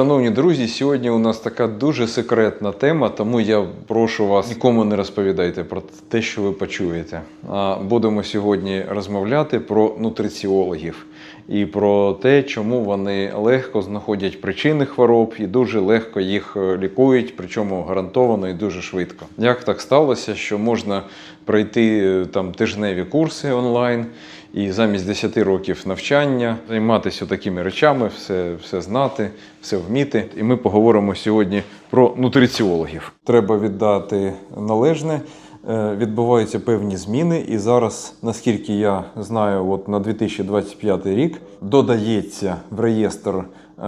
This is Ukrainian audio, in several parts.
Шановні друзі, сьогодні у нас така дуже секретна тема, тому я прошу вас нікому не розповідайте про те, що ви почуєте. Будемо сьогодні розмовляти про нутриціологів і про те, чому вони легко знаходять причини хвороб і дуже легко їх е, лікують, причому гарантовано і дуже швидко. Як так сталося, що можна пройти е, там тижневі курси онлайн і замість 10 років навчання займатися такими речами, все, все знати, все вміти. І ми поговоримо сьогодні про нутриціологів. Треба віддати належне. Е, Відбуваються певні зміни, і зараз, наскільки я знаю, от на 2025 рік додається в реєстр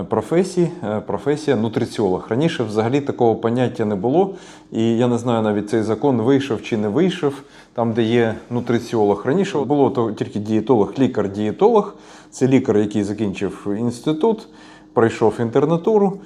професій е, професія нутриціолог. Раніше взагалі такого поняття не було, і я не знаю навіть цей закон вийшов чи не вийшов. Там, де є нутриціолог. Раніше було то тільки дієтолог, лікар-дієтолог. Це лікар, який закінчив інститут, пройшов інтернатуру.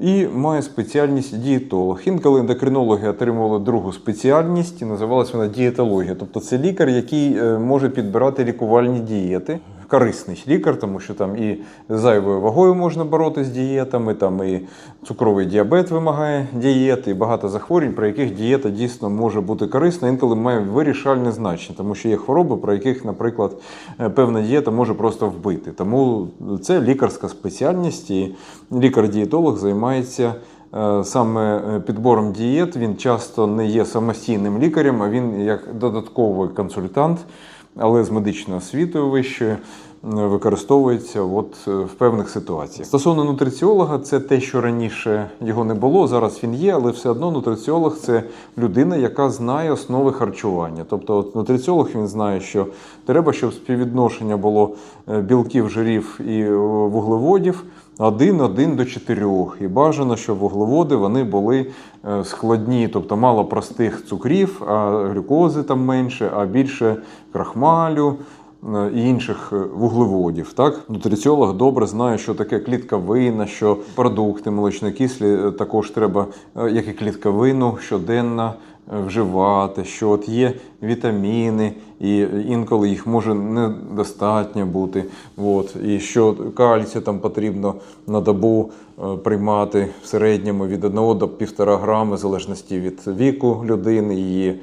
І має спеціальність дієтолог. Інколи ендокринологи отримували другу спеціальність, і називалась вона дієтологія. Тобто це лікар, який е, може підбирати лікувальні дієти. Корисний лікар, тому що там і зайвою вагою можна боротися з дієтами, там і цукровий діабет вимагає дієти, і багато захворювань, про яких дієта дійсно може бути корисна, інколи має вирішальне значення, тому що є хвороби, про яких, наприклад, е, певна дієта може просто вбити. Тому це лікарська спеціальність, і лікар-дієтолог займається. е, Саме е, підбором дієт він часто не є самостійним лікарем, а він як додатковий консультант, але з медичною освітою вищою використовується от е, в певних ситуаціях. Стосовно нутриціолога, це те, що раніше його не було. Зараз він є, але все одно нутриціолог це людина, яка знає основи харчування. Тобто, от нутриціолог він знає, що треба, щоб співвідношення було е, білків, жирів і е, вуглеводів. Один, один до 4. І бажано, щоб вуглеводи вони були е, складні, тобто мало простих цукрів, а глюкози там менше, а більше крахмалю і інших е, вуглеводів. Так? Нутриціолог добре знає, що таке клітковина, що продукти молочнокислі е, також треба, е, як і клітковину, щоденно е, вживати, що от є вітаміни, і інколи їх може недостатньо бути. От, і що кальцію там потрібно на добу е, приймати в середньому від 1 до 1,5 грами, в залежності від віку людини, її е,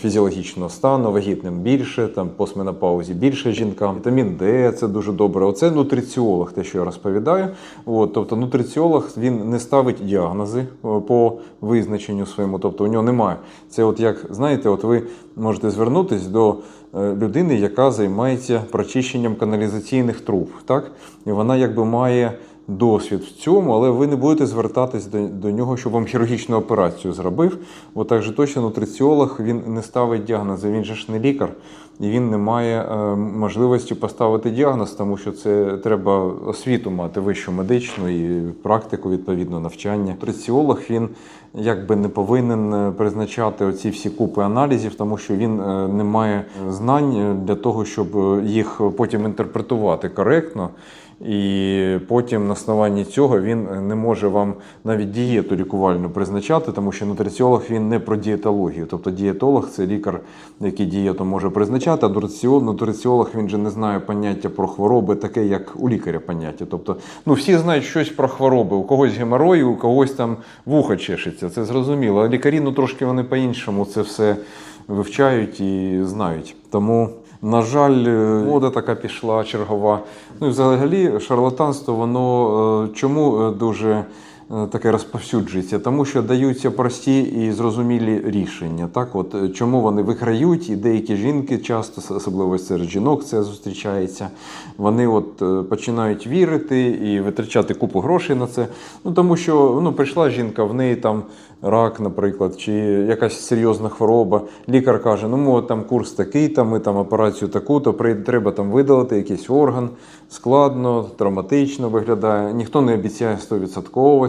фізіологічного стану, вагітним більше, там постменопаузі більше жінкам. Вітамін Д це дуже добре. Оце нутриціолог, те, що я розповідаю. От, тобто нутриціолог він не ставить діагнози е, по визначенню своєму, тобто у нього немає. Це, от як знаєте, от ви можете звернутися до е, людини, яка займається прочищенням каналізаційних труб. Так? І вона якби має досвід в цьому, але ви не будете звертатись до, до нього, щоб вам хірургічну операцію зробив. Бо так же точно нутриціолог він не ставить діагнози, він же ж не лікар, і він не має е, можливості поставити діагноз, тому що це треба освіту мати вищу медичну і практику, відповідно, навчання. Нутриціолог він якби не повинен е, призначати оці всі купи аналізів, тому що він е, не має знань для того, щоб е, їх потім інтерпретувати коректно. І потім на основанні цього він не може вам навіть дієту лікувальну призначати, тому що нутриціолог він не про дієтологію. Тобто дієтолог це лікар, який дієту може призначати, а нутриціолог, він же не знає поняття про хвороби, таке як у лікаря поняття. Тобто, ну всі знають щось про хвороби. У когось геморой, у когось там вухо чешеться. Це зрозуміло. А лікарі ну трошки вони по-іншому це все вивчають і знають. Тому. На жаль, вода мода така пішла чергова. Ну і взагалі шарлатанство, воно е, чому е, дуже е, таке розповсюджується? Тому що даються прості і зрозумілі рішення. Так, от е, чому вони виграють, і деякі жінки часто, особливо серед жінок, це зустрічається. Вони от е, починають вірити і витрачати купу грошей на це. Ну тому що ну прийшла жінка, в неї там рак, наприклад, чи якась серйозна хвороба. Лікар каже: ну ми там курс такий, там ми там операцію таку, то треба там видалити якийсь орган. Складно, травматично виглядає. Ніхто не обіцяє 100%.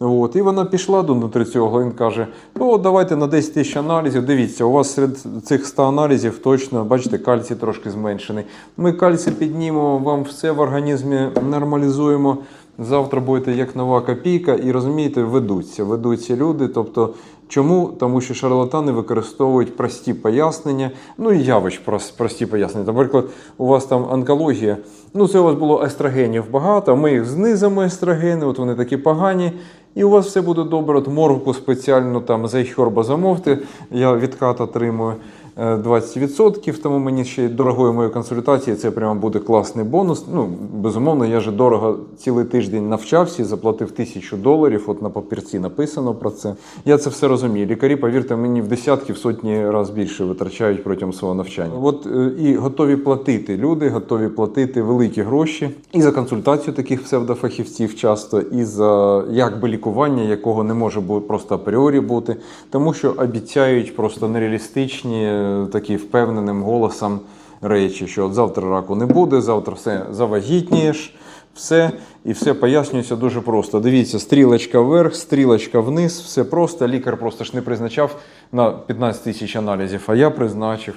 От, і вона пішла до нутриціолога, він каже: ну давайте на 10 тисяч аналізів. Дивіться, у вас серед цих 100 аналізів точно, бачите, кальцій трошки зменшений. Ми кальцій піднімемо, вам все в організмі нормалізуємо. Завтра будете як нова копійка, і розумієте, ведуться, ведуться люди. Тобто, чому? Тому що шарлатани використовують прості пояснення, ну і явищ прості пояснення. Наприклад, у вас там онкологія, ну це у вас було естрогенів багато, ми їх знизимо естрогени, от вони такі погані. І у вас все буде добре. От морвку спеціально там за замовте. Я відкат отримую 20%, тому мені ще дорогою моєю консультації це прямо буде класний бонус. Ну, безумовно, я же дорого цілий тиждень навчався заплатив тисячу доларів. От на папірці написано про це. Я це все розумію. Лікарі, повірте мені, в десятки, в сотні разів більше витрачають протягом свого навчання. От е, і готові платити люди, готові платити великі гроші і за консультацію таких псевдофахівців часто, і за якби лікування, якого не може бути просто апріорі бути, тому що обіцяють просто нереалістичні, такі впевненим голосом речі, що от завтра раку не буде, завтра все завагітнієш. Все і все пояснюється дуже просто. Дивіться, стрілочка вверх, стрілочка вниз, все просто. Лікар просто ж не призначав на 15 тисяч аналізів, а я призначив.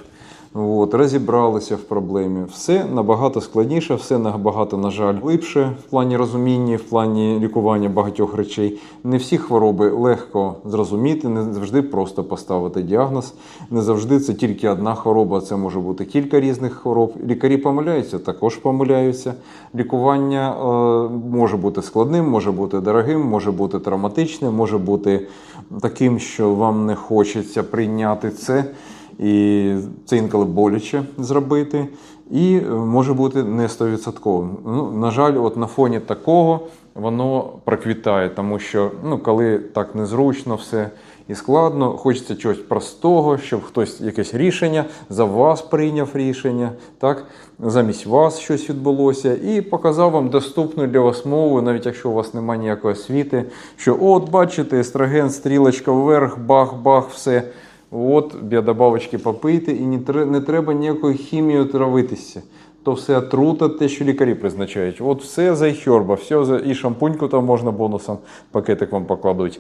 От, розібралися в проблемі. Все набагато складніше, все набагато, на жаль, глибше в плані розуміння, в плані лікування багатьох речей. Не всі хвороби легко зрозуміти, не завжди просто поставити діагноз. Не завжди це тільки одна хвороба, це може бути кілька різних хвороб. Лікарі помиляються, також помиляються. Лікування е, може бути складним, може бути дорогим, може бути травматичним, може бути таким, що вам не хочеться прийняти це. І це інколи боляче зробити, і е, може бути не 100%. Ну, на жаль, от на фоні такого воно проквітає, тому що ну, коли так незручно все і складно, хочеться чогось простого, щоб хтось якесь рішення за вас прийняв рішення, так, замість вас щось відбулося, і показав вам доступну для вас мову, навіть якщо у вас немає ніякої освіти, що от бачите, естроген, стрілочка вверх, бах-бах, все. От, біодобавочки попийте, і не треба ніякою хімією травитися. То все отрута, те, що лікарі призначають. От все за хьорба, все за і шампуньку там можна бонусом, пакетик вам покладуть.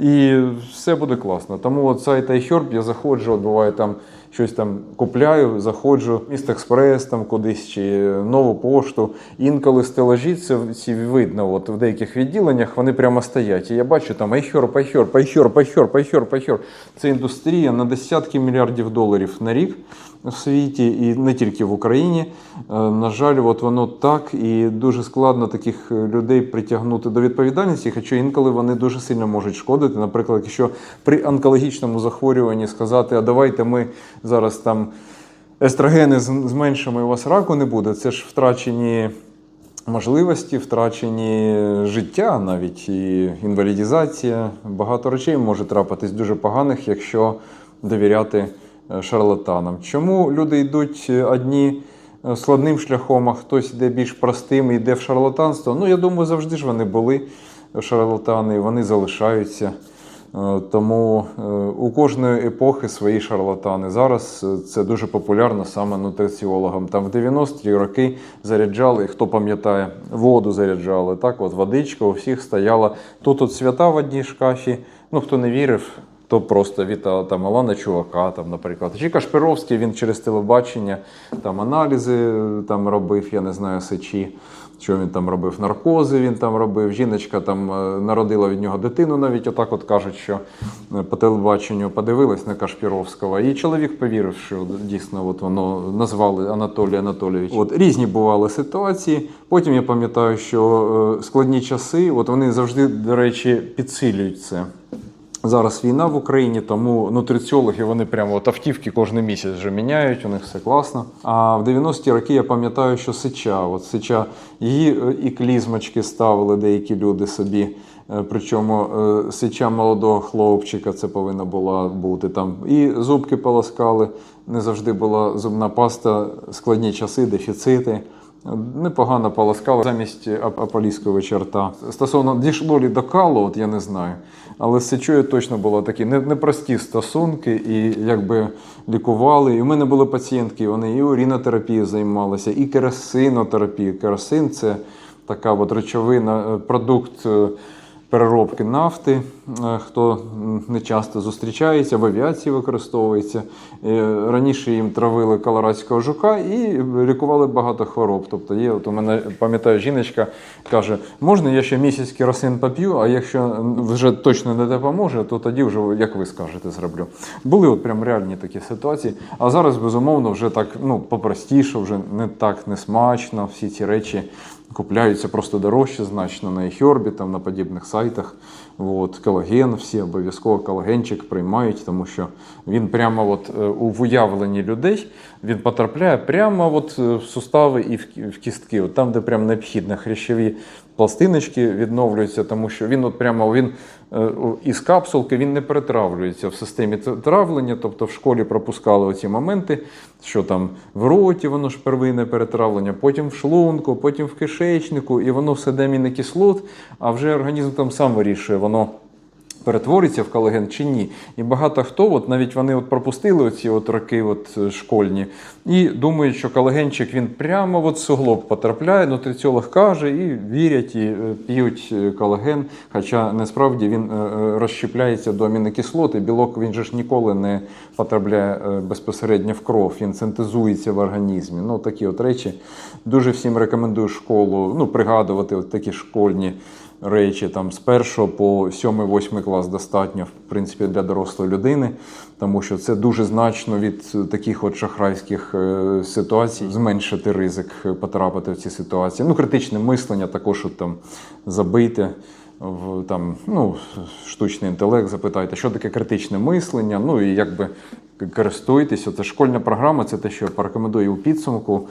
І все буде класно. Тому от сайт iHerb я заходжу, от буває там щось там купляю, заходжу, міст експрес там кудись чи нову пошту. Інколи стелажі це ці видно, от в деяких відділеннях вони прямо стоять. І я бачу там iHerb, iHerb, iHerb, iHerb, iHerb, iHerb. Це індустрія на десятки мільярдів доларів на рік в світі і не тільки в Україні. Е, На жаль, от воно так і дуже складно таких е, людей притягнути до відповідальності, хоча інколи вони дуже сильно можуть шкодити. Наприклад, якщо при онкологічному захворюванні сказати, а давайте ми зараз там естрогени зменшимо, і у вас раку не буде, це ж втрачені. Можливості, втрачені життя, навіть і інвалідізація. Багато речей може трапитись дуже поганих, якщо довіряти е, шарлатанам. Чому люди йдуть е, одні е, складним шляхом, а хтось йде більш простим йде в шарлатанство? Ну, я думаю, завжди ж вони були шарлатани, вони залишаються. Е, Тому е, у кожної епохи свої шарлатани. Зараз е, це дуже популярно саме нутриціологам. Там в 90-ті роки заряджали, хто пам'ятає, воду заряджали. Так, от водичка у всіх стояла. Тут от свята в одній шкафі. Ну хто не вірив, то просто вітала там Алана Чувака, там, наприклад. Чи Кашпировський він через телебачення там аналізи там робив, я не знаю, сечі. Що він там робив? Наркози він там робив. Жіночка там е, народила від нього дитину, навіть отак от кажуть, що е, по телебаченню подивилась на Кашпіровського. І чоловік повірив, що дійсно от воно назвали Анатолій Анатолійович. От різні бували ситуації. Потім я пам'ятаю, що е, складні часи, от вони завжди, до речі, підсилюють це. Зараз війна в Україні, тому нутриціологи вони прямо от автівки кожен місяць вже міняють, у них все класно. А в 90-ті роки я пам'ятаю, що сича, от сича, її е, і клізмочки ставили деякі люди собі. Е, Причому е, сича молодого хлопчика це повинна була бути там. І зубки полоскали. Не завжди була зубна паста, складні часи, дефіцити. Непогано полоскали замість ап- аполійського черта. Стосовно дійшло лі до калу, от я не знаю. Але з сечою точно було такі непрості стосунки, і якби лікували. І в мене були пацієнтки, вони і урінотерапією займалися, і керосинотерапією. Керосин це така от речовина, е, продукт. Переробки нафти, е, хто не часто зустрічається, в авіації використовується. Е, Раніше їм травили колорадського жука і лікували багато хвороб. Тобто є, от у мене пам'ятаю, жіночка каже: можна я ще місяць керосин поп'ю, а якщо вже точно не допоможе, то тоді вже, як ви скажете, зроблю. Були от прям реальні такі ситуації. А зараз, безумовно, вже так ну, попростіше, вже не так не смачно. Всі ці речі купляються просто дорожче значно на iHerb, там на подібних сайтах. От, колаген, всі обов'язково колагенчик приймають, тому що він прямо от, е, у уявленні людей він потрапляє прямо от е, в сустави і в кістки, от там, де прям необхідно хрящові пластиночки відновлюються, тому що він от прямо він із капсулки він не перетравлюється в системі травлення, тобто в школі пропускали оці моменти, що там в роті воно ж первинне перетравлення, потім в шлунку, потім в кишечнику, і воно все де мінокислот, а вже організм там сам вирішує, воно перетвориться в колаген чи ні. І багато хто, от навіть вони от пропустили оці от роки от е, школьні, і думають, що колагенчик він прямо от суглоб потрапляє, нутриціолог каже, і вірять, і е, п'ють е, колаген. Хоча насправді він розщепляється до амінокислот, і білок він же ж ніколи не потрапляє безпосередньо в кров, він синтезується в організмі. Ну такі от речі. Дуже всім рекомендую школу, ну пригадувати от такі школьні речі там з першого по 7-8 клас достатньо, в принципі, для дорослої людини, тому що це дуже значно від таких от шахрайських е, ситуацій зменшити ризик е, потрапити в ці ситуації. Ну, критичне мислення також от, там забити. В там ну штучний інтелект, запитайте, що таке критичне мислення. Ну і якби користуйтесь. Це школьна програма, це те, що я порекомендую у підсумку.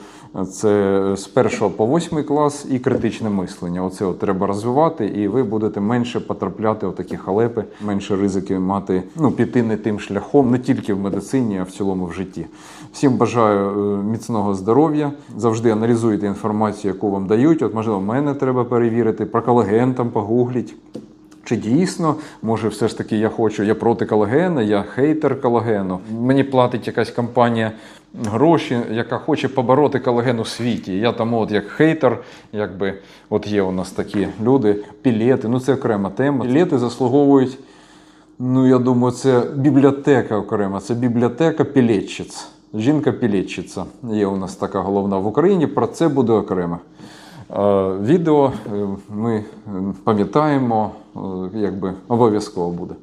Це з першого по восьмий клас і критичне мислення. Оце от треба розвивати, і ви будете менше потрапляти в такі халепи, менше ризики мати, ну піти не тим шляхом, не тільки в медицині, а в цілому в житті. Всім бажаю е, міцного здоров'я. Завжди аналізуйте інформацію, яку вам дають. От, можливо, мене треба перевірити, про колаген там погугліть. Чи дійсно, може, все ж таки я хочу, я проти колагена, я хейтер колагену. Мені платить якась компанія гроші, яка хоче побороти колаген у світі. Я там, от як хейтер, якби от є у нас такі люди, пілети, ну це окрема тема. Пілети заслуговують. Ну, я думаю, це бібліотека окрема, це бібліотека пілетчиць. Жінка-пілетчиця. Є у нас така головна в Україні, про це буде окремо. Відео е, ми пам'ятаємо, якби обов'язково буде.